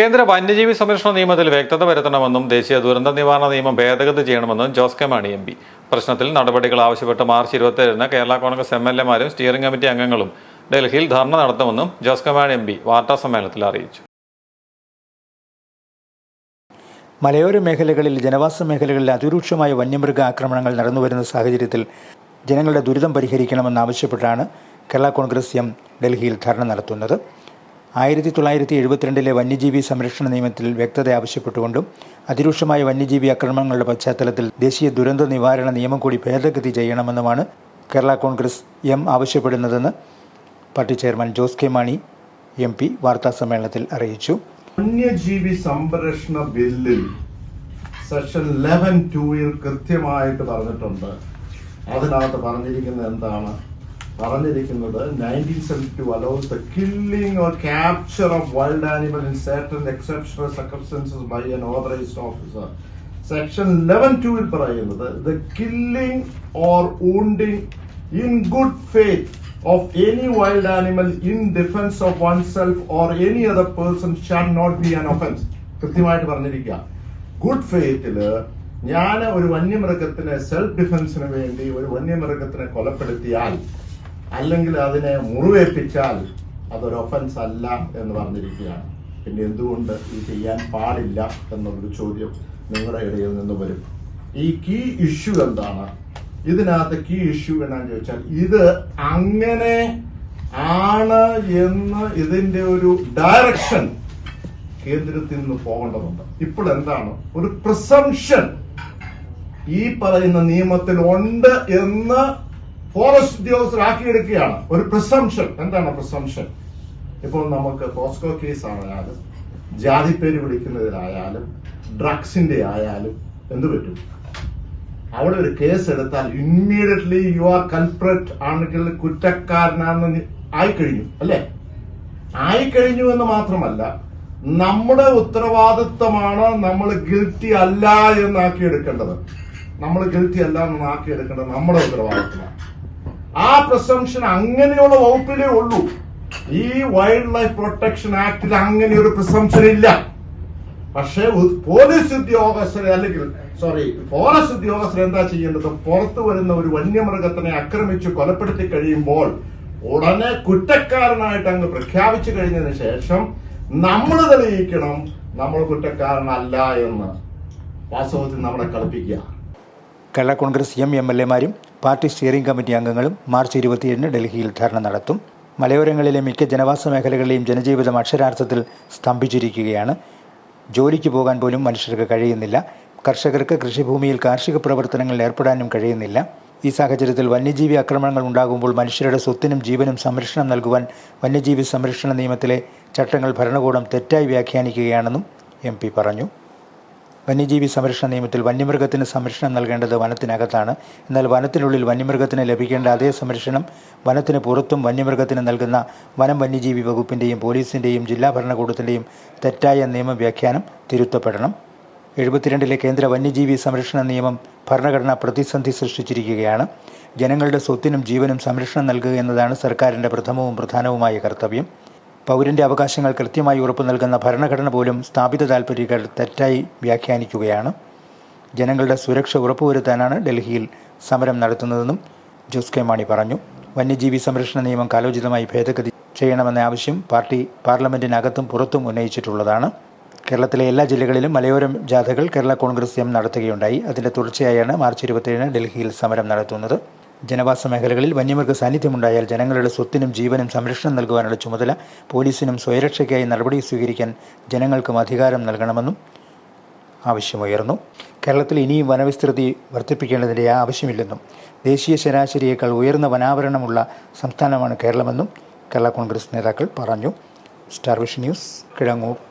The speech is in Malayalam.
കേന്ദ്ര വന്യജീവി സംരക്ഷണ നിയമത്തിൽ വ്യക്തത വരുത്തണമെന്നും ദേശീയ ദുരന്ത നിവാരണ നിയമം ഭേദഗതി ചെയ്യണമെന്നും Jose K Mani M P. പ്രശ്നത്തിൽ നടപടികൾ ആവശ്യപ്പെട്ട് മാർച്ച് ഇരുപത്തിയേഴിന് കേരള കോൺഗ്രസ് എം എൽ എമാരും സ്റ്റിയറിംഗ് കമ്മിറ്റി അംഗങ്ങളും ഡൽഹിയിൽ ധർണ നടത്തുമെന്നും Jose K Mani M P വാർത്താ സമ്മേളനത്തിൽ അറിയിച്ചു. മലയോര മേഖലകളിൽ ജനവാസ മേഖലകളിൽ അതിരൂക്ഷമായ വന്യമൃഗ ആക്രമണങ്ങൾ നടന്നുവരുന്ന സാഹചര്യത്തിൽ ജനങ്ങളുടെ ദുരിതം പരിഹരിക്കണമെന്നാവശ്യപ്പെട്ടാണ് കേരള കോൺഗ്രസ് എം ഡൽഹിയിൽ ധർണ നടത്തുന്നത്. ആയിരത്തി തൊള്ളായിരത്തി എഴുപത്തിരണ്ടിലെ വന്യജീവി സംരക്ഷണ നിയമത്തിൽ വ്യക്തത ആവശ്യപ്പെട്ടുകൊണ്ടും അതിരൂക്ഷമായ വന്യജീവി ആക്രമണങ്ങളുടെ പശ്ചാത്തലത്തിൽ ദേശീയ ദുരന്ത നിവാരണ നിയമം കൂടി ഭേദഗതി ചെയ്യണമെന്നുമാണ് Kerala Congress M ആവശ്യപ്പെടുന്നതെന്ന് party chairman Jose K Mani M P വാർത്താസമ്മേളനത്തിൽ അറിയിച്ചു. വന്യജീവി സംരക്ഷണ ബില്ലിൽ സെക്ഷൻ ലെവൻ ടൂയിൽ കൃത്യമായിട്ട് പറഞ്ഞിട്ടുണ്ട്. അതിനകത്ത് പറഞ്ഞിരിക്കുന്നത് എന്താണ്? പറഞ്ഞിരിക്കുന്നത് nineteen seventy two allows the killing or capture of wild animal in certain exceptional circumstances by an authorised officer section eleven two പറയുന്നത് the killing or wounding in good faith of any wild animal in defence of oneself or any other person shall not be an offence കൃത്യമായിട്ട് പറഞ്ഞിരിക്കുക. ഗുഡ് ഫെയ്ത്തിൽ ഞാൻ ഒരു വന്യമൃഗത്തിനെ സെൽഫ് ഡിഫൻസിന് വേണ്ടി ഒരു വന്യമൃഗത്തിനെ കൊലപ്പെടുത്തിയാൽ അല്ലെങ്കിൽ അതിനെ മുറിവേൽപ്പിച്ചാൽ അതൊരു ഒഫൻസ് അല്ല എന്ന് പറഞ്ഞിരിക്കുകയാണ്. പിന്നെ എന്തുകൊണ്ട് ഇത് ചെയ്യാൻ പാടില്ല എന്നൊരു ചോദ്യം നിങ്ങളുടെ ഇടയിൽ നിന്ന് വരും. ഈ കീ ഇഷ്യൂ എന്താണ്? ഇതിനകത്ത് കീ ഇഷ്യൂ എന്നാന്ന് ചോദിച്ചാൽ ഇത് അങ്ങനെ ആണ് എന്ന് ഇതിന്റെ ഒരു ഡയറക്ഷൻ കേന്ദ്രത്തിൽ നിന്ന് പോകേണ്ടതുണ്ട്. ഇപ്പോൾ എന്താണ്? ഒരു പ്രിസംഷൻ ഈ പറയുന്ന നിയമത്തിൽ ഉണ്ട് എന്ന് ഫോറസ്റ്റ് ഉദ്യോഗസ്ഥർ ആക്കിയെടുക്കുകയാണ് ഒരു പ്രിസംഷൻ എന്താണ് പ്രിസംഷൻ ഇപ്പോൾ നമുക്ക് പോസ്കോ കേസ് ആയാലും ജാതിപ്പേര് വിളിക്കുന്നതിലായാലും ഡ്രഗ്സിന്റെ ആയാലും എന്ത് പറ്റും? അവിടെ ഒരു കേസ് എടുത്താൽ ഇമ്മീഡിയറ്റ്ലി യു ആർ കൽപ്രറ്റ് ആണെങ്കിൽ കുറ്റക്കാരനാണെന്ന് ആയിക്കഴിഞ്ഞു അല്ലേ? ആയിക്കഴിഞ്ഞു എന്ന് മാത്രമല്ല നമ്മുടെ ഉത്തരവാദിത്തമാണ് നമ്മൾ ഗിൽറ്റി അല്ല എന്നാക്കി എടുക്കേണ്ടത് നമ്മൾ ഗിൽറ്റി അല്ല എന്ന് ആക്കി എടുക്കേണ്ടത് നമ്മുടെ ഉത്തരവാദിത്തമാണ്. ആ പ്രസംഷൻ അങ്ങനെയുള്ള വകുപ്പിലേ ഉള്ളൂ. ഈ വൈൽഡ് ലൈഫ് പ്രൊട്ടക്ഷൻ ആക്ടിൽ അങ്ങനെ ഒരു പ്രസംഷൻ ഇല്ല. പക്ഷേ പോലീസ് ഉദ്യോഗസ്ഥരെ അല്ലെങ്കിൽ സോറി ഫോറസ്റ്റ് ഉദ്യോഗസ്ഥർ എന്താ ചെയ്യേണ്ടത്? പുറത്തു വരുന്ന ഒരു വന്യമൃഗത്തിനെ ആക്രമിച്ച് കൊലപ്പെടുത്തി കഴിയുമ്പോൾ ഉടനെ കുറ്റക്കാരനായിട്ട് അങ്ങ് പ്രഖ്യാപിച്ചു കഴിഞ്ഞതിന് ശേഷം നമ്മൾ തെളിയിക്കണം നമ്മൾ കുറ്റക്കാരനല്ല എന്ന്. വാസ്തവത്തിൽ നമ്മളെ കളിപ്പിക്കുക. Kerala Congress M M L എമാരും പാർട്ടി സ്റ്റിയറിംഗ് കമ്മിറ്റി അംഗങ്ങളും മാർച്ച് ഇരുപത്തിയേഴിന് ഡൽഹിയിൽ ധർണ നടത്തും. മലയോരങ്ങളിലെ മിക്ക ജനവാസ മേഖലകളിലെയും ജനജീവിതം അക്ഷരാർത്ഥത്തിൽ സ്തംഭിച്ചിരിക്കുകയാണ്. ജോലിക്ക് പോകാൻ പോലും മനുഷ്യർക്ക് കഴിയുന്നില്ല. കർഷകർക്ക് കൃഷിഭൂമിയിൽ കാർഷിക പ്രവർത്തനങ്ങളിൽ ഏർപ്പെടാനും കഴിയുന്നില്ല. ഈ സാഹചര്യത്തിൽ വന്യജീവി ആക്രമണങ്ങൾ ഉണ്ടാകുമ്പോൾ മനുഷ്യരുടെ സ്വത്തിനും ജീവനും സംരക്ഷണം നൽകുവാൻ വന്യജീവി സംരക്ഷണ നിയമത്തിലെ ചട്ടങ്ങൾ ഭരണകൂടം തെറ്റായി വ്യാഖ്യാനിക്കുകയാണെന്നും എം പറഞ്ഞു. വന്യജീവി സംരക്ഷണ നിയമത്തിൽ വന്യമൃഗത്തിന് സംരക്ഷണം നൽകേണ്ടത് വനത്തിനകത്താണ്. എന്നാൽ വനത്തിനുള്ളിൽ വന്യമൃഗത്തിന് ലഭിക്കേണ്ട അതേ സംരക്ഷണം വനത്തിന് പുറത്തും വന്യമൃഗത്തിന് നൽകുന്ന വനം വന്യജീവി വകുപ്പിന്റെയും പോലീസിന്റെയും ജില്ലാ ഭരണകൂടത്തിന്റെയും തെറ്റായ നിയമവ്യാഖ്യാനം തിരുത്തപ്പെടണം. എഴുപത്തിരണ്ടിലെ കേന്ദ്ര വന്യജീവി സംരക്ഷണ നിയമം ഭരണഘടനാ പ്രതിസന്ധി സൃഷ്ടിച്ചിരിക്കുകയാണ്. ജനങ്ങളുടെ സ്വത്തിനും ജീവനും സംരക്ഷണം നൽകുക എന്നതാണ് സർക്കാരിന്റെ പ്രഥമവും പ്രധാനവുമായ കർത്തവ്യം. പൗരന്റെ അവകാശങ്ങൾ കൃത്യമായി ഉറപ്പു നൽകുന്ന ഭരണഘടന പോലും സ്ഥാപിത താൽപ്പര്യങ്ങൾ തെറ്റായി വ്യാഖ്യാനിക്കുകയാണ്. ജനങ്ങളുടെ സുരക്ഷ ഉറപ്പുവരുത്താനാണ് ഡൽഹിയിൽ സമരം നടത്തുന്നതെന്നും ജോസ് കെ മാണി പറഞ്ഞു. വന്യജീവി സംരക്ഷണ നിയമം കാലോചിതമായി ഭേദഗതി ചെയ്യണമെന്ന ആവശ്യം പാർട്ടി പാർലമെന്റിനകത്തും പുറത്തും ഉന്നയിച്ചിട്ടുള്ളതാണ്. കേരളത്തിലെ എല്ലാ ജില്ലകളിലും മലയോര ജാഥകൾ കേരള കോൺഗ്രസ് എം നടത്തുകയുണ്ടായി. അതിന്റെ തുടർച്ചയായാണ് മാർച്ച് ഇരുപത്തിയേഴിന് ഡൽഹിയിൽ സമരം നടത്തുന്നത്. ജനവാസ മേഖലകളിൽ വന്യമൃഗ സാന്നിധ്യമുണ്ടായാൽ ജനങ്ങളുടെ സ്വത്തിനും ജീവനും സംരക്ഷണം നൽകുവാനുള്ള ചുമതല പോലീസിനും സ്വയരക്ഷയ്ക്കായി നടപടി സ്വീകരിക്കാൻ ജനങ്ങൾക്കും അധികാരം നൽകണമെന്നും ആവശ്യമുയർന്നു. കേരളത്തിൽ ഇനിയും വനവിസ്തൃതി വർദ്ധിപ്പിക്കേണ്ടതിന്റെ ആവശ്യമില്ലെന്നും ദേശീയ ശരാശരിയേക്കാൾ ഉയർന്ന വനാവരണമുള്ള സംസ്ഥാനമാണ് കേരളമെന്നും കേരള കോൺഗ്രസ് നേതാക്കൾ പറഞ്ഞു. Star vision news Kizhangoor.